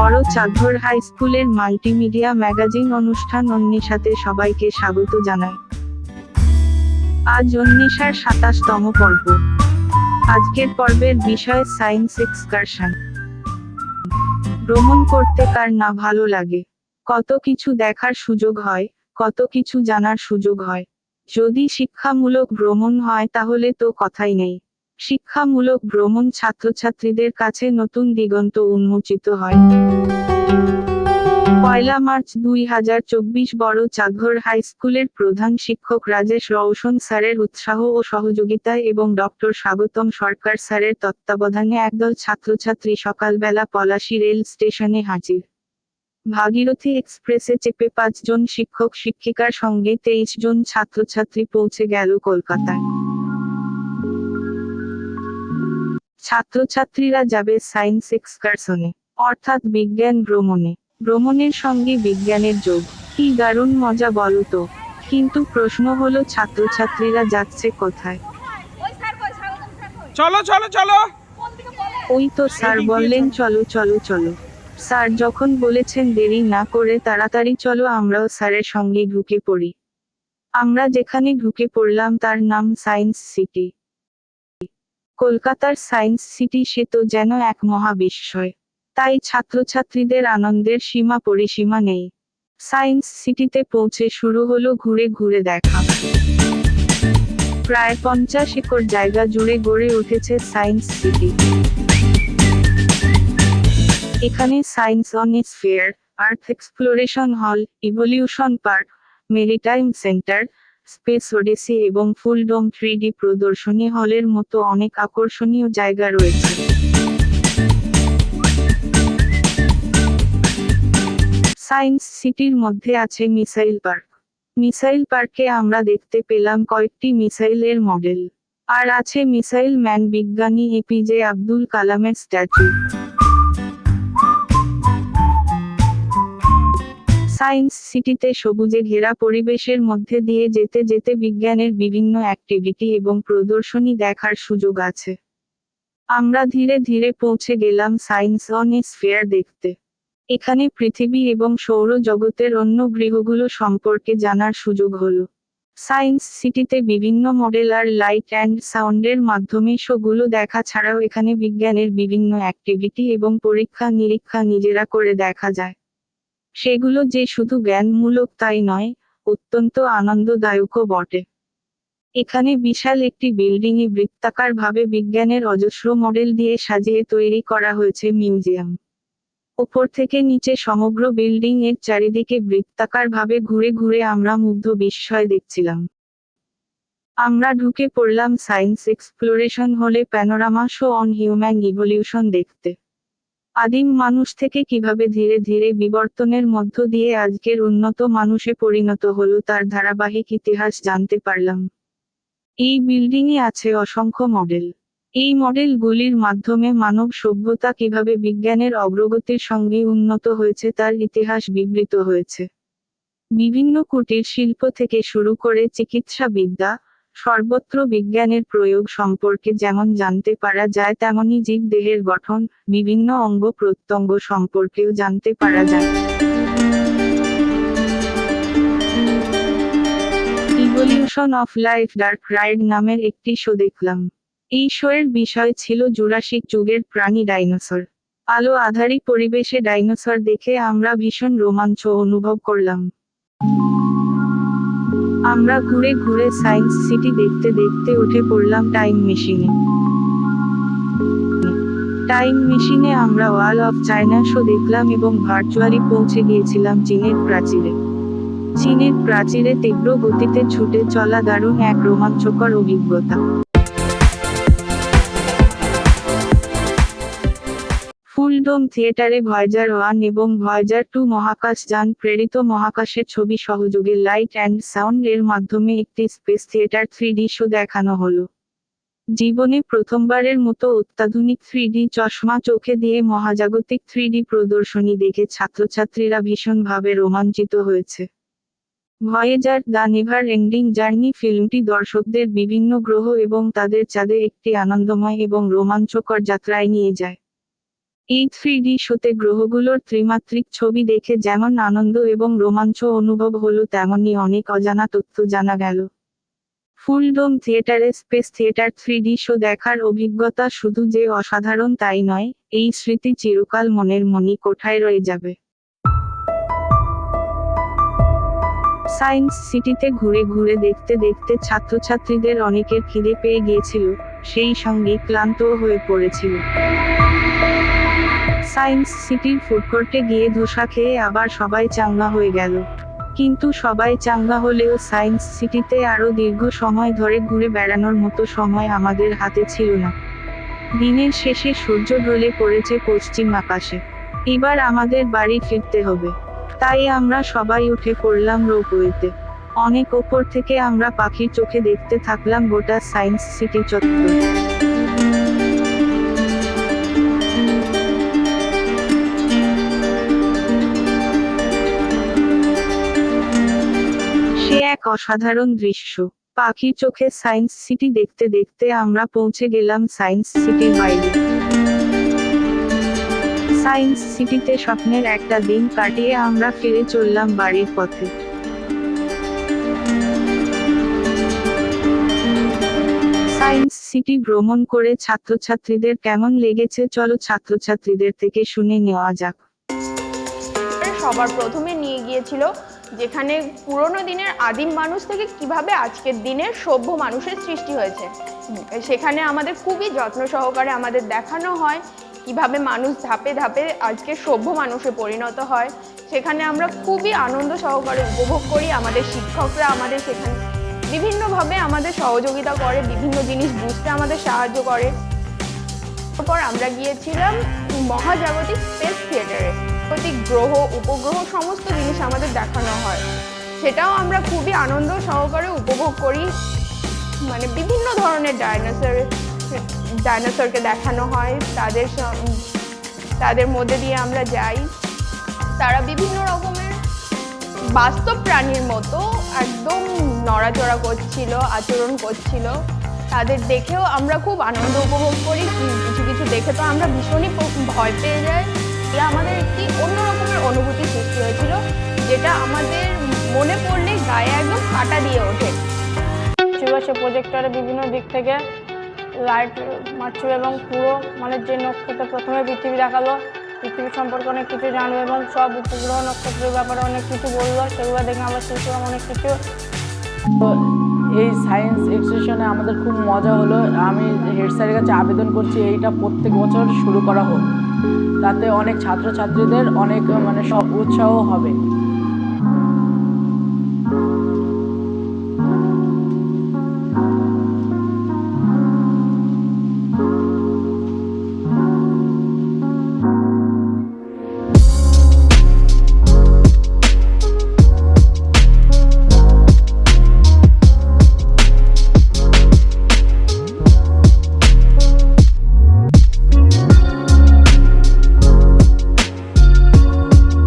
বড় চাঁদঘর হাই স্কুলের multimedia magazine অনুষ্ঠান অন্বেষাতে সবাইকে স্বাগত জানাই। আজ অন্বেষার সাতাশতম পর্ব। আজকের পর্বের বিষয় সায়েন্স এক্সকারশন। ভ্রমণ করতে কার না ভালো লাগে? কত কিছু দেখার সুযোগ হয়, কত কিছু জানার সুযোগ হয়। যদি শিক্ষামূলক ভ্রমণ হয় তাহলে তো কথাই নেই। শিক্ষামূলক ভ্রমণ ছাত্রছাত্রীদের কাছে নতুন দিগন্ত উন্মোচিত হয়। পয়লা মার্চ দুই হাজার চব্বিশ বড় চাঁদঘর হাই স্কুলের প্রধান শিক্ষক রাজেশ রওশন স্যারের উৎসাহ ও সহযোগিতায় এবং ডক্টর স্বাগতম সরকার স্যারের তত্ত্বাবধানে একদল ছাত্রছাত্রী সকালবেলা পলাশী রেল স্টেশনে হাজির। ভাগীরথী এক্সপ্রেসে চেপে পাঁচজন শিক্ষক শিক্ষিকার সঙ্গে তেইশ জন ছাত্রছাত্রী পৌঁছে গেল কলকাতায়। ছাত্রছাত্রীরা যাবে সায়েন্স এক্সকারশনে অর্থাৎ বিজ্ঞান ভ্রমণে। ভ্রমণের সঙ্গে বিজ্ঞানের যোগ। কি দারুণ মজা বলো তো। কিন্তু প্রশ্ন হলো ছাত্রছাত্রীরা যাচ্ছে কোথায়? চলো চলো চলো। ওই তো স্যার বললেন চলো চলো চলো। স্যার যখন বলেছেন দেরি না করে তাড়াতাড়ি চলো আমরাও স্যারের সঙ্গে ঢুকে পড়ি। আমরা যেখানে ঢুকে পড়লাম তার নাম সায়েন্স সিটি। কলকাতার সায়েন্স সিটি সে তো যেন এক মহাবিস্ময়। তাই ছাত্রছাত্রীদের আনন্দের সীমা পরিসীমা নেই। সায়েন্স সিটিতে পৌঁছে শুরু হলো ঘুরে ঘুরে দেখা। প্রায় পঞ্চাশ একর জায়গা জুড়ে গড়ে উঠেছে সায়েন্স সিটি। এখানে science on fair earth exploration hall, evolution park, maritime centre space odyssey এবং ফুল ডোম থ্রি প্রদর্শনী হলের মতো অনেক আকর্ষণীয় জায়গা রয়েছে। সায়েন্স সিটির মধ্যে আছে মিসাইল পার্ক। মিসাইল পার্কে আমরা দেখতে পেলাম কয়েকটি মিসাইলের মডেল। আর আছে মিসাইল ম্যান বিজ্ঞানী এপিজে আব্দুল কালামের স্ট্যাচু। সায়েন্স সিটিতে সবুজে ঘেরা পরিবেশের মধ্যে দিয়ে যেতে যেতে বিজ্ঞানের বিভিন্ন অ্যাক্টিভিটি এবং প্রদর্শনী দেখার সুযোগ আছে। আমরা ধীরে ধীরে পৌঁছে গেলাম সায়েন্স অন এ স্ফেয়ার দেখতে। এখানে পৃথিবী এবং সৌরজগতের অন্য গৃহগুলো সম্পর্কে জানার সুযোগ হলো। সায়েন্স সিটিতে বিভিন্ন মডেল আর লাইট অ্যান্ড সাউন্ডের মাধ্যমে শোগুলো দেখা ছাড়াও এখানে বিজ্ঞানের বিভিন্ন অ্যাক্টিভিটি এবং পরীক্ষা নিরীক্ষা নিজেরা করে দেখা যায়। সেগুলো যে শুধু জ্ঞানমূলক তাই নয়, অত্যন্ত আনন্দদায়কও বটে। এখানে বিশাল একটি বিল্ডিংয়ে বৃত্তাকার ভাবে বিজ্ঞানের অজস্র মডেল দিয়ে সাজিয়ে তৈরি করা হয়েছে মিউজিয়াম। ওপর থেকে নিচে সমগ্র বিল্ডিং এর চারিদিকে বৃত্তাকার ভাবে ঘুরে ঘুরে আমরা মুগ্ধ বিস্ময় দেখছিলাম। আমরা ঢুকে পড়লাম সায়েন্স এক্সপ্লোরেশন হলে panorama show on human evolution দেখতে। আদিম মানুষ থেকে কীভাবে ধীরে ধীরে বিবর্তনের মধ্য দিয়ে আজকের উন্নত মানুষে পরিণত হলো তার ধারাবাহিক ইতিহাস জানতে পারলাম। এই বিল্ডিংয়ে আছে অসংখ্য মডেল। এই মডেলগুলির মাধ্যমে মানব সভ্যতা কীভাবে বিজ্ঞানের অগ্রগতির সঙ্গে উন্নত হয়েছে তার ইতিহাস বিবৃত হয়েছে। বিভিন্ন কুটির শিল্প থেকে শুরু করে চিকিৎসা বিদ্যা সর্বত্র বিজ্ঞানের প্রয়োগ সম্পর্কে যেমন জানতে পারা যায়, তেমনি জীব দেহের গঠন, বিভিন্ন অঙ্গ প্রত্যঙ্গ সম্পর্কেও জানতে পারা যায়। Evolution of life dark ride নামের একটি শো দেখলাম। এই শোয়ের বিষয় ছিল জুরাসিক যুগের প্রাণী ডাইনোসর আলো আধারী পরিবেশে ডাইনোসর দেখে আমরা ভীষণ রোমাঞ্চ অনুভব করলাম। আমরা ঘুরে ঘুরে সায়েন্স সিটি দেখতে দেখতে উঠে পড়লাম টাইম মেশিনে। টাইম মেশিনে আমরা ওয়াল অফ চায়না শো দেখলাম এবং ভার্চুয়ালি পৌঁছে গিয়েছিলাম চীনের প্রাচীরে। চীনের প্রাচীরে তীব্র গতিতে ছুটে চলা দারুণ এক রোমাঞ্চকর অভিজ্ঞতা। ফুলডোম থিয়েটারে ভয়েজার ওয়ান এবং ভয়েজার টু মহাকাশযান প্রেরিত মহাকাশের ছবি সহযোগে লাইট অ্যান্ড সাউন্ড এর মাধ্যমে একটি স্পেস থিয়েটার থ্রি শো দেখানো হলো। জীবনে প্রথমবারের মতো অত্যাধুনিক থ্রি চশমা চোখে দিয়ে মহাজাগতিক থ্রি প্রদর্শনী দেখে ছাত্রছাত্রীরা ভীষণভাবে রোমাঞ্চিত হয়েছে। Voyager the never ending journey ফিল্মটি দর্শকদের বিভিন্ন গ্রহ এবং তাদের চাঁদে একটি আনন্দময় এবং রোমাঞ্চকর যাত্রায় নিয়ে যায়। এই থ্রি শোতে গ্রহগুলোর ত্রিমাত্রিক ছবি দেখে যেমন আনন্দ এবং রোমাঞ্চ অনুভব হলো তেমনই অনেক অজানা তথ্য জানা গেল। ফুলডোম থিয়েটারে স্পেস থিয়েটার থ্রি শো দেখার অভিজ্ঞতা শুধু যে অসাধারণ তাই নয়, এই স্মৃতি চিরকাল মনের মনি কোঠায় রয়ে যাবে। সায়েন্স সিটিতে ঘুরে ঘুরে দেখতে দেখতে ছাত্রছাত্রীদের অনেকের খিদে পেয়ে গিয়েছিল, সেই সঙ্গে ক্লান্তও হয়ে পড়েছিল। সায়েন্স সিটির ফুডকোর্টে গিয়ে ধোসা খেয়ে আবার সবাই চাঙ্গা হয়ে গেল। কিন্তু সবাই চাঙ্গা হলেও সায়েন্স সিটিতে আরও দীর্ঘ সময় ধরে ঘুরে বেড়ানোর মতো সময় আমাদের হাতে ছিল না। দিনের শেষে সূর্য ঢলে পড়েছে পশ্চিম আকাশে। এবার আমাদের বাড়ি ফিরতে হবে। তাই আমরা সবাই উঠে পড়লাম রোপওয়েতে। অনেক ওপর থেকে আমরা পাখির চোখে দেখতে থাকলাম গোটা সায়েন্স সিটি চত্বর। অসাধারণ দৃশ্য। পাখির চোখে সায়েন্স সিটি দেখতে দেখতে আমরা পৌঁছে গেলাম সায়েন্স সিটির বাইরে। সায়েন্স সিটিতে স্বপ্নের একটা দিন কাটিয়ে আমরা ফিরে চললাম বাড়ির পথে। সায়েন্স সিটি ভ্রমণ করে ছাত্রছাত্রীদের কেমন লেগেছে চলো ছাত্রছাত্রীদের থেকে শুনে নেওয়া যাক। সবার প্রথমে নিয়ে গিয়েছিল যেখানে পুরোনো দিনের আদিম মানুষ থেকে কীভাবে আজকের দিনের সভ্য মানুষের সৃষ্টি হয়েছে। সেখানে আমাদের খুবই যত্ন সহকারে আমাদের দেখানো হয় কীভাবে মানুষ ধাপে ধাপে আজকে সভ্য মানুষে পরিণত হয়। সেখানে আমরা খুবই আনন্দ সহকারে উপভোগ করি আমাদের শিক্ষকরা আমাদের সেখানে বিভিন্নভাবে আমাদের সহযোগিতা করে, বিভিন্ন জিনিস বুঝতে আমাদের সাহায্য করে। তারপর আমরা গিয়েছিলাম মহাজাগতিক স্পেস থিয়েটারে। প্রতি গ্রহ, উপগ্রহ, সমস্ত জিনিস আমাদের দেখানো হয়। সেটাও আমরা খুবই আনন্দ সহকারে উপভোগ করি। মানে বিভিন্ন ধরনের ডাইনোসর ডাইনোসরকে দেখানো হয়। তাদের তাদের মধ্যে দিয়ে আমরা যাই। তারা বিভিন্ন রকমের বাস্তব প্রাণীর মতো একদম নড়াচড়া করছিল, আচরণ করছিল। তাদের দেখেও আমরা খুব আনন্দ উপভোগ করি। কিছু কিছু দেখে তো আমরা ভীষণই ভয় পেয়ে যাই। আমাদের একটি অন্য রকমের অনুভূতি সৃষ্টি হয়েছিল, যেটা আমাদের মনে পড়লে গায়ে একদম কাটা দিয়ে ওঠে। ছিল সে বিভিন্ন দিক থেকে লাইট মারছিল এবং পুরো মানে যে নক্ষত্র প্রথমে পৃথিবী দেখাল, পৃথিবী সম্পর্কে অনেক কিছু জানলো এবং সব উপগ্রহ নক্ষত্রের ব্যাপারে অনেক কিছু বলল। সেগুলো দেখে আমরা শিখলাম অনেক কিছু এই সায়েন্স এক্সিবিশনে আমাদের খুব মজা হলো। আমি হেড স্যারের কাছে আবেদন করছি, এইটা প্রত্যেক বছর শুরু করা হোক। তাতে অনেক ছাত্রছাত্রীদের অনেক মানে সব উৎসাহ হবে।